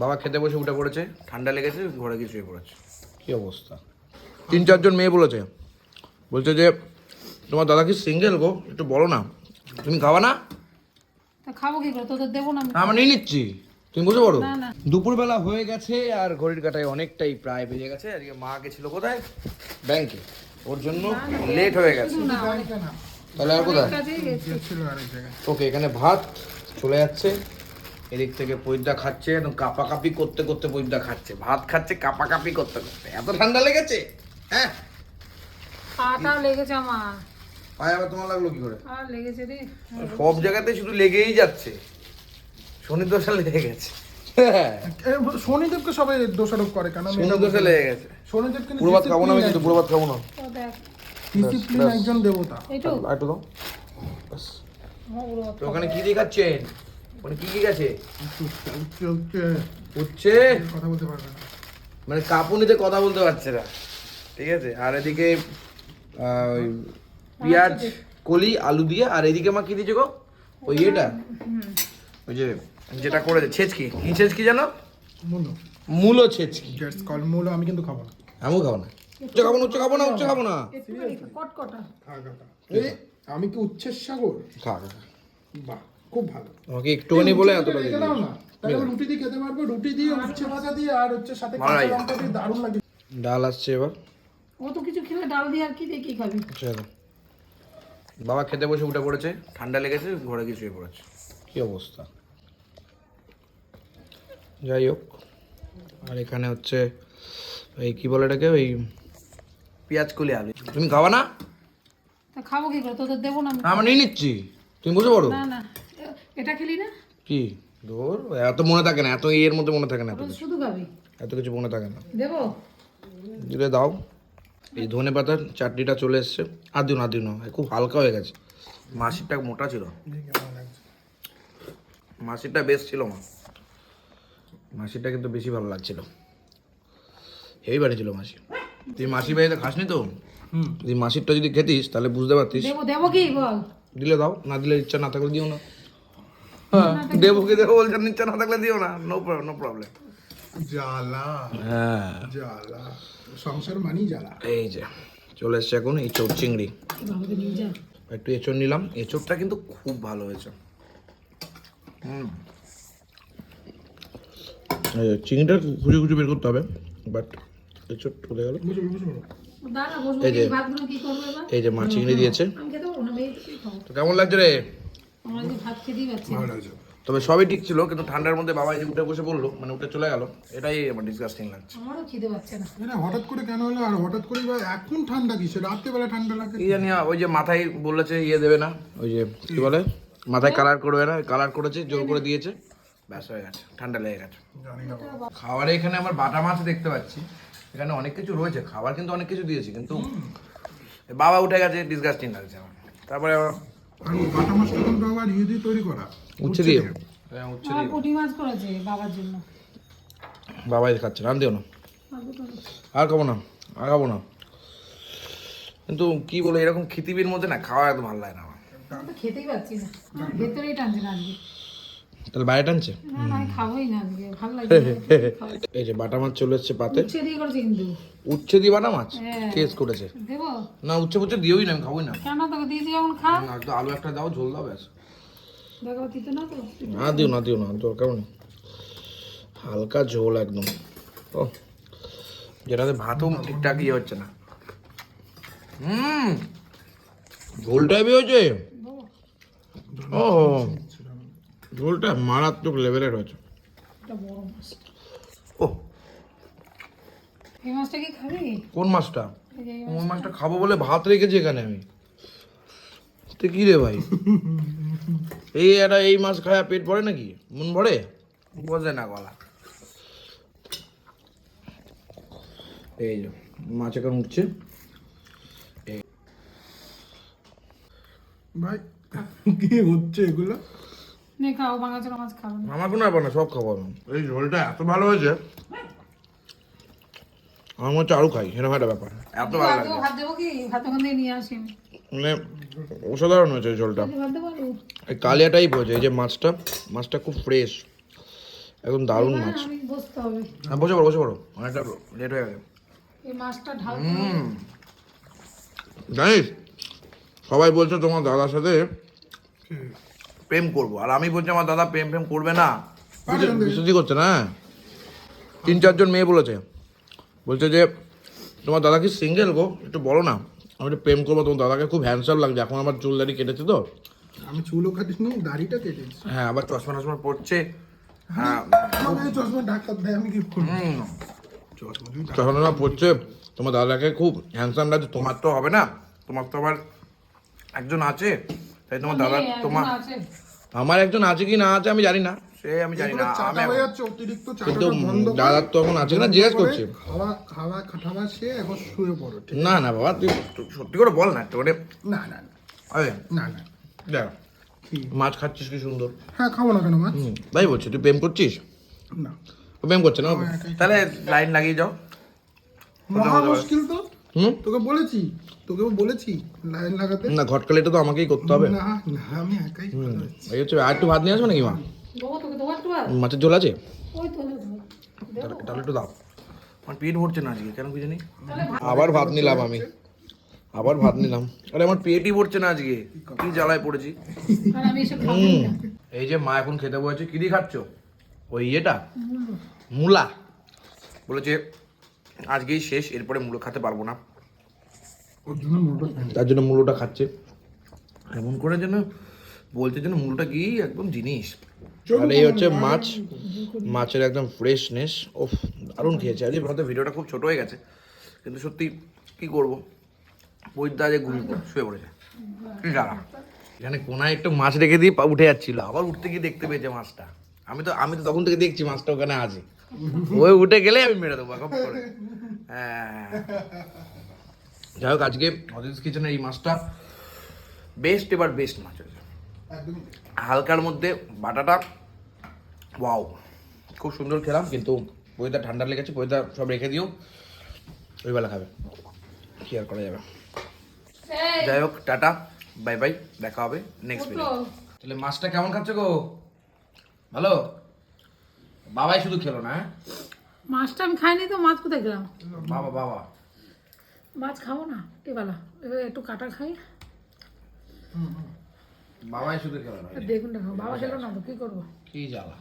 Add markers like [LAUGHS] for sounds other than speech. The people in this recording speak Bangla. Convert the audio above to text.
বাবা খেতে বসে উঠে পড়েছে ঠান্ডা লেগেছে ঘরে শুয়ে পড়েছে। কি অবস্থা? তিন চারজন মেয়ে বলেছে। বলছে যে তোমার দাদা কি সিঙ্গেল গো? একটু বলো না। তুমি খাওয়া না? খাব কি করে? তোদের দেবো না আমি। আমরা নিয়ে নিচ্ছি। তুমি না, না। দুপুরবেলা হয়ে গেছে আর ঘড়ির কাটায় অনেকটাই প্রায় বেজে গেছে। আজকে মা গেছিল কোথায়? ব্যাংকে। ওর জন্য লেট হয়ে গেছে। তাহলে আর কোথায়? ওকে এখানে ভাত চলে যাচ্ছে। এদিক থেকে পৈদা খাচ্ছে একদম কাপাকাপি করতে করতে পৈদা খাচ্ছে। ভাত খাচ্ছে কাপাকাপি করতে করতে। এত ঠান্ডা লেগেছে? হ্যাঁ? পাটাও লেগেছে আমার। পায়ে আবার তোমার লাগল কি করে? আর লেগেছে রে। সব জায়গাতে শুধু লেগেই যাচ্ছে। শনি দশা লেগে গেছে। শনিদেবকে সবাই দোষারোপ করে কেন? শনি বুঝতে লেগে গেছে। শনিদেব কিন্তু পুরো ভাত খাব না আমি কিন্তু পুরো ভাত খাব না। ডিসিপ্লিন একজন দেবতা। একটু দাও। ওখানে কি দিয়ে ওখানে কি কি গেছে? উঠছে, উঠছে, উঠছে। উঠছে? কথা বলতে পারবে না। মানে কাপুনিতে কথা বলতে পারছে না। ঠিক আছে? আর এদিকে ওই পেঁয়াজ কলি আলু দিয়ে আর এদিকে মা কি দিয়েছে গো? ওই এটা ওই যে যেটা করেছে ছেচকি। কি ছেচকি জানো? মুলো। মূলো ছেচকি। গেটস কল মুলো আমি কিন্তু খাব না। আমিও খাব না। উচ্চ খাব না উচ্চ খাব না উচ্চ খাব না। কটকটা। খা, খা, খা। আমি কি উচ্ছের সাগর? খা, খা। বাহ। খুব ভালো। আমাকে একটুখানি বলে এতটা রেখে দিয়ে দাও না। তাহলে রুটি দিয়ে খেতে পারব রুটি দিয়ে উচ্ছে ভাজা দিয়ে আর হচ্ছে সাথে কাঁচা লঙ্কা দিয়ে দারুণ লাগে। ডাল আসছে এবার। ও তো কিছু খেলে ডাল দিয়ে আর কি দিয়ে কি খাবি? চলো বাবা খেতে বসে উঠে পড়েছে ঠান্ডা লেগেছে ঘরে গিয়ে শুয়ে পড়েছে। কি অবস্থা? যাই হোক আর এখানে হচ্ছে এই কি বলে এটাকে ওই পেঁয়াজ কলি আলু। তুমি খাওয়া না? খাব কি করে? তোদের দেবো না আমি। আমরা নিয়ে নিচ্ছি। তুমি বসে পড়ো। না না। এটা খেলি না? কি? ধর এত মনে থাকে না এত এর মধ্যে মনে থাকে না এত কিছু। শুধু খাবি। এত কিছু মনে থাকে না। দেবো? দিলে দাও। এই ধনে পাতার চাটনিটা চলে এসছে। আর দিন আর দিন খুব হালকা হয়ে গেছে। মাসিরটা মোটা ছিল। মাসিরটা বেশ ছিল মা। মাসিরটা কিন্তু বেশি ভালো লাগছিল। হেভি বানিয়েছিল মাসি তুই মাসি বাড়িতে খাসনি তো? তুই মাসিরটা যদি খেতিস তাহলে বুঝতে পারতিস। দেবো দেবো কি? বল। দিলে দাও না দিলে ইচ্ছা না থাকলে দিও না। হ্যাঁ। দেবো কি দেবো বলছেন ইচ্ছা না থাকলে দিও না। নো নো প্রবলেম জ্বালা। হ্যাঁ। জ্বালা। সংসার মানি জ্বালা। এই যে চলে এসছে এখন এই চোর চিংড়ি। বাবাকে নিয়ে যা একটু এঁচড় নিলাম। এঁচড়টা কিন্তু খুব ভালো হয়েছে। হুম। চিংড়িটা খুঁজে খুঁজে বের করতে হবে। বাট এঁচড় চলে গেল। এই যে। এই যে মা চিংড়ি দিয়েছে। কেমন লাগছে রে? তবে সবই ঠিক ছিল কিন্তু ঠান্ডার মধ্যে বাবা এই যে উঠে বসে বলল মানে উঠে চলে গেল। এটাই আমার ডিসগাস্টিং লাগছে। আমারও খিদে পাচ্ছে না। এটা হঠাৎ করে কেন হলো? আর হঠাৎ করে বা এখন ঠান্ডা কিসে রাত্রেবেলা ঠান্ডা লাগে। কি জানি ওই যে মাথায় বলেছে ইয়ে দেবে না। ওই যে কি বলে? মাথায় কালার করবে না কালার করেছে জোর করে দিয়েছে। ব্যাস হয়ে গেছে ঠান্ডা লেগে গেছে। খাবারে এখানে আমার বাটা মাছ দেখতে পাচ্ছি। এখানে অনেক কিছু রয়েছে খাবার কিন্তু অনেক কিছু দিয়েছি কিন্তু বাবা উঠে গেছে ডিসগাস্টিং লাগছে আমার। তারপরে আবার আর ওই বাটা মাছটা কিন্তু আবার ইয়ে দিয়ে তৈরি করা। উচ্ছে দিয়ে। হ্যাঁ উচ্ছে দিয়ে পুঁটি মাছ করেছে বাবার জন্য। বাবাই খাচ্ছে রান দিও না। আর খাব না আর খাব না। কিন্তু কি বলে এরকম খিতিবির মধ্যে না খাওয়া একদম ভালো লাগে না আমার। খেতেই পাচ্ছি না। ভেতরেই টানছে না তাহলে বাইরে টানছে। এই যে বাটা মাছ চলে এসছে পাতে। উচ্ছে দিয়ে বাটা মাছ? হ্যাঁ। কেস করেছে? না উচ্ছে পুচ্ছে দিওই না আমি খাবোই না। কেন তোকে দিয়েছি যখন খা। না আলু একটা দাও ঝোল দাও ব্যাস। না দিও না দিও না দরকার নেই। হালকা ঝোল একদম। ও যেটাতে ভাতও ঠিকঠাক ইয়ে হচ্ছে না। হুম ঝোলটা হেবি হয়েছে দেবো ও ঝোলটা মারাত্মক লেভেলের হয়েছে। এটা ও এই মাছটা কি খাবি? কোন মাছটা? কোন মাছটা। খাব বলে ভাত রেখেছি এখানে আমি। তো কি রে ভাই? এই একটা এই মাছ খায় পেট ভরে নাকি? মন ভরে? বোঝে না গলা। এই যে মাছ এখন উঠছে। ভাই কি হচ্ছে এগুলো? নে খাও বাঙাচোরা মাছ খাব আমার কোনো ব্যাপার না সব খাব আমি। এই ঝোলটা এত ভালো হয়েছে। আমার মনে হচ্ছে আরও খাই এরকম একটা ব্যাপার। এত ভালো লাগে। ভাত দেবো কি? ভাত ওখান থেকে নিয়ে আসি মানে অসাধারণ হয়েছে ঝোলটা। এই কালিয়া টাইপ হয়েছে এই যে মাছটা মাছটা খুব ফ্রেশ একদম দারুণ মাছ। হ্যাঁ বসে পড়ো বসে পড়ো। অনেকটা লেট হয়ে গেছে। জানিস সবাই বলছে তোমার দাদার সাথে প্রেম করব। আর আমি বলছি আমার দাদা প্রেম প্রেম করবে না। বিশ্বাসই করছে না? হ্যাঁ? তিন চারজন মেয়ে বলেছে। বলছে যে তোমার দাদা কি সিঙ্গেল গো? একটু বলো না। আমি একটু প্রেম করব তোমার দাদাকে খুব হ্যান্ডসাম লাগছে। এখন আমার চুল দাড়ি কেটেছে তো? আমি চুলও কাটিনি দাড়িটা কেটেছি হ্যাঁ আবার চশমা টশমা পড়ছে হ্যাঁ। চশমা ডাক্তার দেয় আমি কি চশমা টশমা পড়ছে তোমার দাদাকে খুব হ্যান্ডসাম লাগছে। তোমার তো হবে না। তোমার তো আবার একজন আছে। তাই তোমার দাদা তোমার আমার একজন আছে কি না আছে আমি জানি না। সে আমি জানি না আমি হয়ে অতিরিক্ত কিন্তু চাটা বন্ধ করে দাদার তো এখন আছে না জিজ্ঞেস করছি। খাওয়া খাওয়া খাটাবা সে এখন শুয়ে পড়ো ঠিক না না বাবা তুই সত্যি করে বল না একটু মানে না না না। আরে। না না। দেখ মাছ খাচ্ছিস কি সুন্দর? হ্যাঁ খাব না কেন মাছ? তাই বলছি তুই প্রেম করছিস? না। ও প্রেম করছে না? তাহলে লাইন লাগিয়ে যাও। মহা মুশকিল তো। হুম? তোকে বলেছি তোকেও বলেছি লাইন লাগাতে। না ঘটকালিটা তো আমাকেই করতে হবে। না না আমি একাই এই হচ্ছে আর একটু ভাত নিয়ে আসবে নাকি মা? তোকে মাছের ঝোল আছে? তাহলে একটু দাও। আমার পেট ভরছে না আজকে কেন কি জানি আবার ভাত নিলাম আমি। আবার ভাত নিলাম। আরে আমার পেটই ভরছে না আজকে। কি জ্বালায় পড়েছি। এই যে মা এখন খেতে বলেছে কি দিয়ে খাচ্ছ? ওই ইয়েটা? মূলা। বলেছে আজকেই শেষ এরপরে মূলো খেতে পারব না। ওর তার জন্য মূলোটা খাচ্ছে। এমন করে যেন বলছে যেন মূলোটা কি একদম জিনিস। আর এই হচ্ছে মাছ। মাছের একদম ফ্রেশনেস ও দারুণ খেয়েছে। আজকে হয়তো ভিডিওটা খুব ছোট হয়ে গেছে কিন্তু সত্যি কি করব? বইটা যে ঘুমিয়ে শুয়ে পড়েছে কি এখানে কোনায় একটু মাছ রেখে দিয়ে পা- উঠে যাচ্ছিল। আবার উঠতে গিয়ে দেখতে পেয়েছে মাছটা। আমি তো আমি তো তখন থেকে দেখছি মাছটা ওখানে আছে। [LAUGHS] ওই উঠে গেলে আমি মেরে দেবো খপ করে হ্যাঁ। যাই হোক আজকে অজিত কিচেনের এই মাছটা বেস্ট এবার বেস্ট মাছ হয়েছে। হালকার মধ্যে বাটাটা ওয়াও খুব সুন্দর খেলাম কিন্তু পয়দা ঠান্ডা লেগেছে পয়দা সব রেখে দিও ওই বেলা খাবে। কি আর করা যাবে? যাই হোক টাটা বাই বাই দেখা হবে নেক্সট। ভিডিও তাহলে মাছটা কেমন খাচ্ছ গো? ভালো? বাবাই শুধু খেলো না হ্যাঁ? মাছটা আমি খাইনি তো মাছ কোথায় গেলাম? বাবা বাবা। মাছ খাব না এবেলা এবার একটু কাটা খাই। বাবাই শুধু খেলো না দেখুন দেখো বাবা খেলো না তো কি করব? কি জ্বালা।